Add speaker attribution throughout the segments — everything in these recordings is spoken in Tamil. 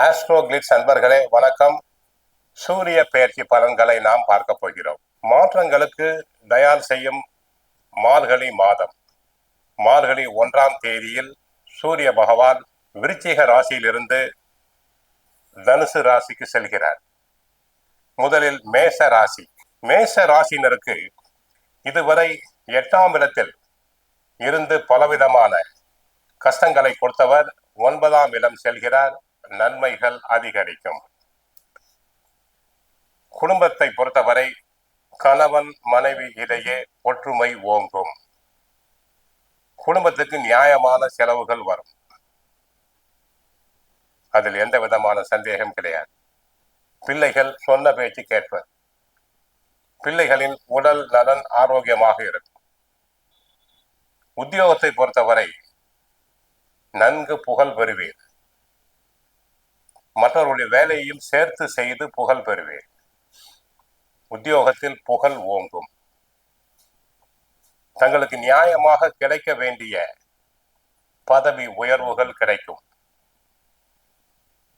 Speaker 1: ஆஸ்ட்ரோ கிளிட்ஸ் அன்பர்களே வணக்கம். சூரிய பெயர்ச்சி பலன்களை நாம் பார்க்க போகிறோம். மாற்றங்களுக்கு தயார் செய்யும் மார்கழி மாதம். மார்கழி ஒன்றாம் தேதியில் சூரிய பகவான் விருச்சிக ராசியிலிருந்து தனுசு ராசிக்கு செல்கிறார். முதலில் மேச ராசி. மேச ராசினருக்கு இதுவரை எட்டாம் இடத்தில் இருந்து பலவிதமான கஷ்டங்களை கொடுத்தவர் ஒன்பதாம் இடம் செல்கிறார். நன்மைகள் அதிகரிக்கும். குடும்பத்தை பொறுத்தவரை கணவன் மனைவி இடையே ஒற்றுமை ஓங்கும். குடும்பத்துக்கு நியாயமான செலவுகள் வரும். அதில் எந்த விதமான சந்தேகம் கிடையாது. பிள்ளைகள் சொன்ன பேச்சு கேட்பர் பிள்ளைகளின் உடல் நலன் ஆரோக்கியமாக இருக்கும். உத்தியோகத்தை பொறுத்தவரை நன்கு புகழ் பெறுவீர். மற்றவர்களுடைய வேலையையும் சேர்த்து செய்து புகழ் பெறுவேன். உத்தியோகத்தில் புகழ் ஓங்கும். தங்களுக்கு நியாயமாக கிடைக்க வேண்டிய பதவி உயர்வுகள் கிடைக்கும்.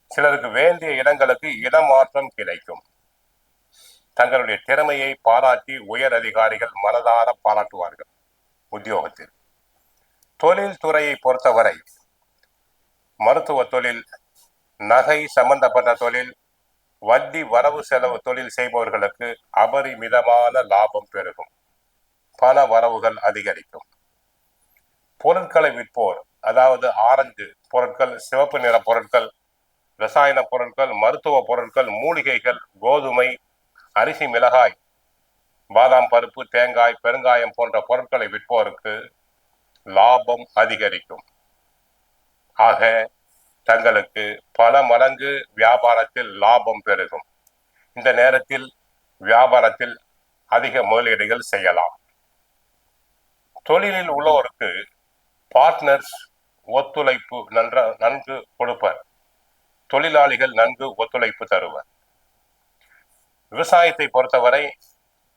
Speaker 1: சிலருக்கு வேண்டிய இடங்களுக்கு இடமாற்றம் கிடைக்கும். தங்களுடைய திறமையை பாராட்டி உயர் அதிகாரிகள் மனதார பாராட்டுவார்கள் உத்தியோகத்தில். தொழில் துறையை பொறுத்தவரை மருத்துவ தொழில் நகை சம்பந்தப்பட்ட தொழில் வட்டி வரவு செலவு தொழில் செய்பவர்களுக்கு அபரிமிதமான லாபம் பெருகும். பண வரவுகள் அதிகரிக்கும். பொருட்களை விற்போர் அதாவது ஆரஞ்சு பொருட்கள் சிவப்பு நிற பொருட்கள் ரசாயன பொருட்கள் மருத்துவ பொருட்கள் மூலிகைகள் கோதுமை அரிசி மிளகாய் பாதாம் பருப்பு தேங்காய் பெருங்காயம் போன்ற பொருட்களை விற்போருக்கு லாபம் அதிகரிக்கும். ஆக தங்களுக்கு பல மடங்கு வியாபாரத்தில் லாபம் பெருகும். இந்த நேரத்தில் வியாபாரத்தில் அதிக முதலீடுகள் செய்யலாம். தொழிலில் உள்ளவருக்கு பார்ட்னர்ஸ் ஒத்துழைப்பு நன்ற நன்கு கொடுப்பர். தொழிலாளிகள் நன்கு ஒத்துழைப்பு தருவர். விவசாயத்தை பொறுத்தவரை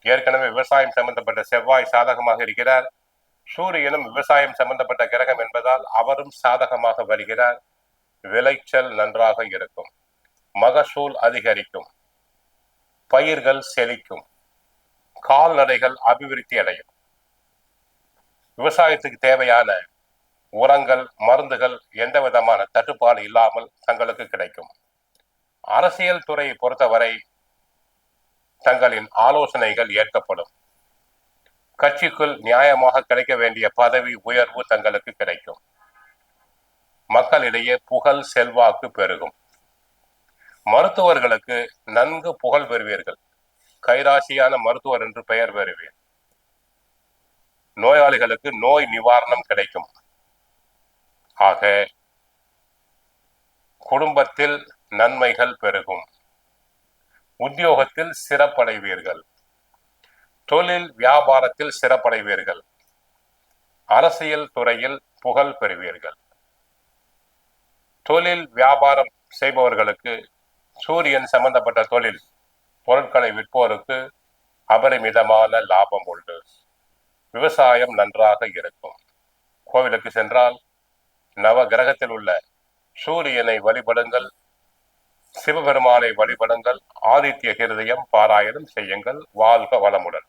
Speaker 1: ஏற்கனவே விவசாயம் சம்பந்தப்பட்ட செவ்வாய் சாதகமாக இருக்கிறார். சூரியனும் விவசாயம் சம்பந்தப்பட்ட கிரகம் என்பதால் அவரும் சாதகமாக வருகிறார். விளைச்சல் நன்றாக இருக்கும். மகசூல் அதிகரிக்கும். பயிர்கள் செழிக்கும். கால்நடைகள் அபிவிருத்தி அடையும். விவசாயத்துக்கு தேவையான உரங்கள் மருந்துகள் எந்த விதமான தட்டுப்பாடு இல்லாமல் தங்களுக்கு கிடைக்கும். அரசியல் துறையை பொறுத்தவரை தங்களின் ஆலோசனைகள் ஏற்கப்படும். கட்சிக்குள் நியாயமாக கிடைக்க வேண்டிய பதவி உயர்வு தங்களுக்கு கிடைக்கும். மக்களிடையே புகழ் செல்வாக்கு பெருகும். மருத்துவர்களுக்கு நன்கு புகழ் பெறுவீர்கள். கைராசியான மருத்துவர் என்று பெயர் பெறுவீர். நோயாளிகளுக்கு நோய் நிவாரணம் கிடைக்கும். ஆக குடும்பத்தில் நன்மைகள் பெருகும். உத்தியோகத்தில் சிறப்படைவீர்கள். தொழில் வியாபாரத்தில் சிறப்படைவீர்கள். அரசியல் துறையில் புகழ் பெறுவீர்கள். தொழில் வியாபாரம் செய்பவர்களுக்கு சூரியன் சம்பந்தப்பட்ட தொழில் பொருட்களை விற்போருக்கு அபரிமிதமான லாபம் உண்டு. விவசாயம் நன்றாக இருக்கும். கோவிலுக்கு சென்றால் நவ கிரகத்தில் உள்ள சூரியனை வழிபடுங்கள் சிவபெருமானை வழிபடுங்கள் ஆதித்ய ஹிருதயம் பாராயணம் செய்யுங்கள் வாழ்க வளமுடன்.